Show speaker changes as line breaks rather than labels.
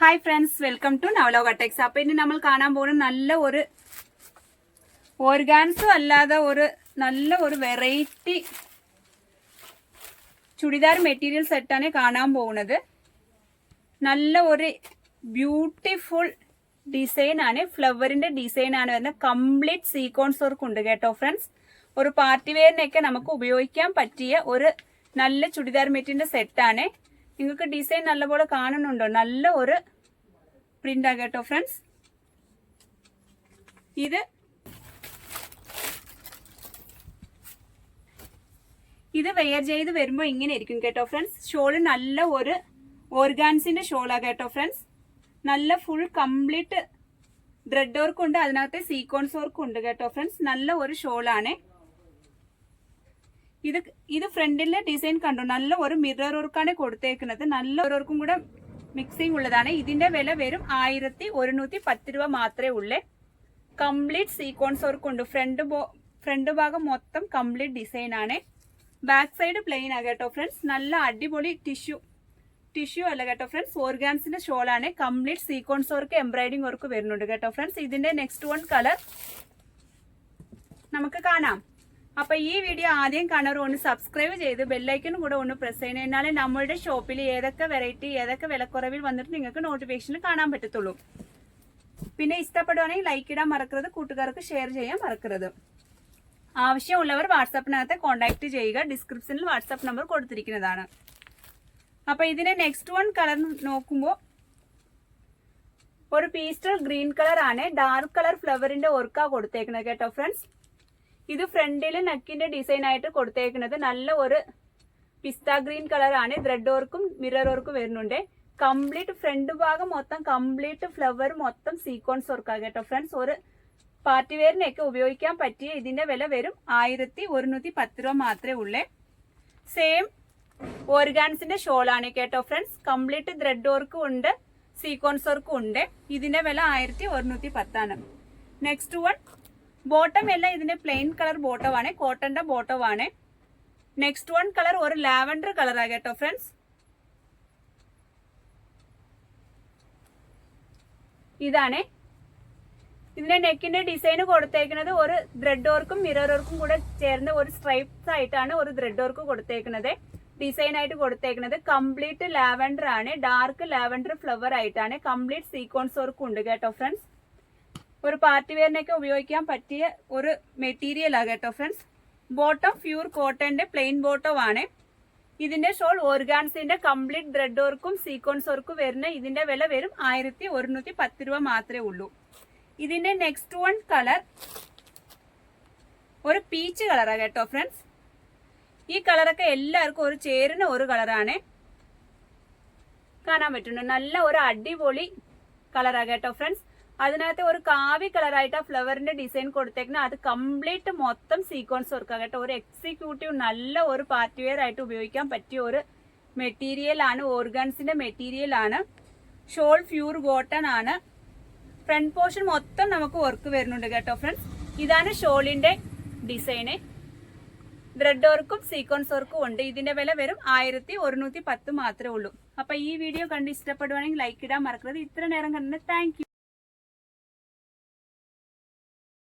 Hi friends welcome to Navaloka techs അപ്പൊ ഇനി നമ്മൾ കാണാൻ പോകുന്ന നല്ല ഒരു ഓർഗാൻസും അല്ലാതെ ഒരു നല്ല ഒരു വെറൈറ്റി ചുടിദാർ മെറ്റീരിയൽ സെറ്റാണ് കാണാൻ പോകുന്നത്. നല്ല ഒരു ബ്യൂട്ടിഫുൾ ഫ്ലവറിന്റെ ഡിസൈൻ ആണ് വരുന്നത്. കംപ്ലീറ്റ് സീക്വൻസ് വർക്ക് ഉണ്ട് കേട്ടോ ഫ്രണ്ട്സ് ഒരു പാർട്ടി വെയറിനൊക്കെ നമുക്ക് ഉപയോഗിക്കാൻ പറ്റിയ ഒരു നല്ല ചുടിദാർ മെറ്റീരിയൽ സെറ്റാണ് നിങ്ങൾക്ക് ഡിസൈൻ നല്ലപോലെ കാണുന്നുണ്ടോ? നല്ല ഒരു ആ കേട്ടോ ഫ്രണ്ട്സ് ഇത് ഇത് വെയർ ചെയ്ത് വരുമ്പോൾ ഇങ്ങനെ ഇരിക്കും കേട്ടോ ഫ്രണ്ട്സ് ഷോൾ നല്ല ഒരു ഓർഗാൻസിന്റെ ഷോളാ കേട്ടോ ഫ്രണ്ട്സ് നല്ല ഫുൾ കംപ്ലീറ്റ് ത്രെഡ് വർക്കുണ്ട് അതിനകത്ത് സീക്വൻസ് വർക്ക് ഉണ്ട് കേട്ടോ ഫ്രണ്ട്സ് നല്ല ഒരു ഷോളാണ്. ഇത് ഇത് ഫ്രണ്ടിലെ ഡിസൈൻ കണ്ടു? നല്ല ഒരു മിറർ വർക്കാണ് കൊടുത്തേക്കുന്നത്. നല്ല ഓരോർക്കും കൂടെ മിക്സിംഗ് ഉള്ളതാണ്. ഇതിന്റെ വില വരും ആയിരത്തി ഒരുന്നൂറ്റി പത്ത് രൂപ മാത്രമേ ഉള്ളേ. കംപ്ലീറ്റ് സീക്വൻസ് വർക്ക് ഉണ്ട്. ഫ്രണ്ട് ഫ്രണ്ട് ഭാഗം മൊത്തം കംപ്ലീറ്റ് ഡിസൈൻ ആണ്. ബാക്ക് സൈഡ് പ്ലെയിൻ ആ കേട്ടോ ഫ്രണ്ട്സ് നല്ല അടിപൊളി ടിഷ്യൂ ടിഷ്യൂ അല്ല കേട്ടോ ഫ്രണ്ട്സ് ഓർഗാൻസിന്റെ ആണ്. Complete sequence work embroidering work വരുന്നുണ്ട് കേട്ടോ ഫ്രണ്ട്സ് ഇതിന്റെ നെക്സ്റ്റ് വൺ കളർ നമുക്ക് കാണാം. അപ്പൊ ഈ വീഡിയോ ആദ്യം കാണാറ് ഒന്ന് സബ്സ്ക്രൈബ് ചെയ്ത് ബെല്ലൈക്കനും കൂടെ ഒന്ന് പ്രസ് ചെയ്യണം. എന്നാലേ നമ്മളുടെ ഷോപ്പിൽ ഏതൊക്കെ വെറൈറ്റി ഏതൊക്കെ വിലക്കുറവിൽ വന്നിട്ട് നിങ്ങൾക്ക് നോട്ടിഫിക്കേഷനിൽ കാണാൻ പറ്റത്തുള്ളൂ. പിന്നെ ഇഷ്ടപ്പെടുവാണെങ്കിൽ ലൈക്ക് ഇടാൻ മറക്കരുത് കൂട്ടുകാർക്ക് ഷെയർ ചെയ്യാൻ മറക്കരുത്. ആവശ്യമുള്ളവർ വാട്സാപ്പിനകത്ത് കോൺടാക്ട് ചെയ്യുക. ഡിസ്ക്രിപ്ഷനിൽ വാട്സാപ്പ് നമ്പർ കൊടുത്തിരിക്കുന്നതാണ്. അപ്പൊ ഇതിന്റെ നെക്സ്റ്റ് വൺ കളർ നോക്കുമ്പോൾ ഒരു പീസ്റ്റൽ ഗ്രീൻ കളർ ആണ്. ഡാർക്ക് കളർ ഫ്ലവറിന്റെ ഒർക്കാ കൊടുത്തേക്കുന്നത് കേട്ടോ ഫ്രണ്ട്സ് ഇത് ഫ്രണ്ടിൽ നെക്കിന്റെ ഡിസൈൻ ആയിട്ട് കൊടുത്തേക്കുന്നത് നല്ല ഒരു പിസ്ത ഗ്രീൻ കളറാണ് ത്രെഡ് വർക്കും മിറർ വർക്കും വരുന്നുണ്ട്. കംപ്ലീറ്റ് ഫ്രണ്ട് ഭാഗം മൊത്തം കംപ്ലീറ്റ് ഫ്ലവർ മൊത്തം സീക്വൻസ് വർക്കാ കേട്ടോ ഫ്രണ്ട്സ് ഒരു പാർട്ടി വെയറിനെയൊക്കെ ഉപയോഗിക്കാൻ പറ്റിയ ഇതിന്റെ വില വരും ആയിരത്തി ഒരുന്നൂറ്റി പത്ത് രൂപ മാത്രമേ ഉള്ളേ. സെയിം ഓർഗാൻസിന്റെ ഷോളാണ് കേട്ടോ ഫ്രണ്ട്സ് കംപ്ലീറ്റ് ത്രെഡ് വർക്കും ഉണ്ട് സീക്വൻസ് വർക്കും ഉണ്ട്. ഇതിന്റെ വില ആയിരത്തി ഒരുന്നൂറ്റി പത്താണ്. നെക്സ്റ്റ് വൺ ബോട്ടം എല്ലാം ഇതിന്റെ പ്ലെയിൻ കളർ ബോട്ടം ആണ്. കോട്ടന്റെ ബോട്ടം ആണ്. നെക്സ്റ്റ് വൺ കളർ ഒരു ലാവൻഡർ കളറാണ് കേട്ടോ ഫ്രണ്ട്സ് ഇതാണ്. ഇതിന്റെ നെക്കിന്റെ ഡിസൈൻ കൊടുത്തേക്കുന്നത് ഒരു ത്രെഡ് വർക്കും മിറർ വർക്കും കൂടെ ചേർന്ന് ഒരു സ്ട്രൈപ്സ് ആയിട്ടാണ് ഒരു ത്രെഡ് വർക്ക് കൊടുത്തേക്കുന്നത്. ഡിസൈൻ ആയിട്ട് കൊടുത്തേക്കുന്നത് കംപ്ലീറ്റ് ലാവൻഡർ ആണ്. ഡാർക്ക് ലാവൻഡർ ഫ്ലവർ ആയിട്ടാണ്. കംപ്ലീറ്റ് സീക്വൻസ് വർക്കും ഉണ്ട് കേട്ടോ ഫ്രണ്ട്സ് ഒരു പാർട്ടി വെയറിനൊക്കെ ഉപയോഗിക്കാൻ പറ്റിയ ഒരു മെറ്റീരിയൽ ആ കേട്ടോ ഫ്രണ്ട്സ്. ബോട്ടം പ്യൂർ കോട്ടന്റെ പ്ലെയിൻ ബോട്ടം ആണ്. ഇതിന്റെ ഷോൾ ഓർഗാൻസിന്റെ കംപ്ലീറ്റ് ബ്രെഡ് വർക്കും സീക്വൻസ് വർക്കും വരുന്ന ഇതിന്റെ വില വരും ആയിരത്തി ഒരുന്നൂറ്റി പത്ത് രൂപ മാത്രമേ ഉള്ളൂ. ഇതിന്റെ നെക്സ്റ്റ് വൺ കളർ ഒരു പീച്ച് കളറാണ് കേട്ടോ ഫ്രണ്ട്സ്. ഈ കളറൊക്കെ എല്ലാവർക്കും ഒരു ചേരുന്ന ഒരു കളറാണ് കാണാൻ പറ്റുന്നുണ്ട്. നല്ല ഒരു അടിപൊളി കളറാണ് കേട്ടോ ഫ്രണ്ട്സ്. അതിനകത്ത് ഒരു കാവി കളറായിട്ട് ആ ഫ്ലവറിന്റെ ഡിസൈൻ കൊടുത്തേക്കുന്നത് അത് കംപ്ലീറ്റ് മൊത്തം സീക്വൻസ് വർക്കാ കേട്ടോ. ഒരു എക്സിക്യൂട്ടീവ് നല്ല ഒരു പാർട്ടി വെയർ ആയിട്ട് ഉപയോഗിക്കാൻ പറ്റിയ ഒരു മെറ്റീരിയൽ ആണ്. ഓർഗൻസിന്റെ മെറ്റീരിയൽ ആണ്. ഷോൾ ഫ്യൂർ കോട്ടൺ ആണ്. ഫ്രണ്ട് പോർഷൻ മൊത്തം നമുക്ക് വർക്ക് വരുന്നുണ്ട് കേട്ടോ ഫ്രണ്ട്സ് ഇതാണ് ഷോളിന്റെ ഡിസൈന് ത്രെഡ് വർക്കും സീക്വൻസ് വർക്കും ഉണ്ട്. ഇതിന്റെ വില വെറും ആയിരത്തി ഒരുന്നൂറ്റി പത്ത് മാത്രമേ ഉള്ളൂ. അപ്പൊ ഈ വീഡിയോ കണ്ട് ഇഷ്ടപ്പെടുവാണെങ്കിൽ ലൈക്ക് ഇടാൻ മറക്കരുത്. ഇത്ര നേരം കണ്ടത് താങ്ക്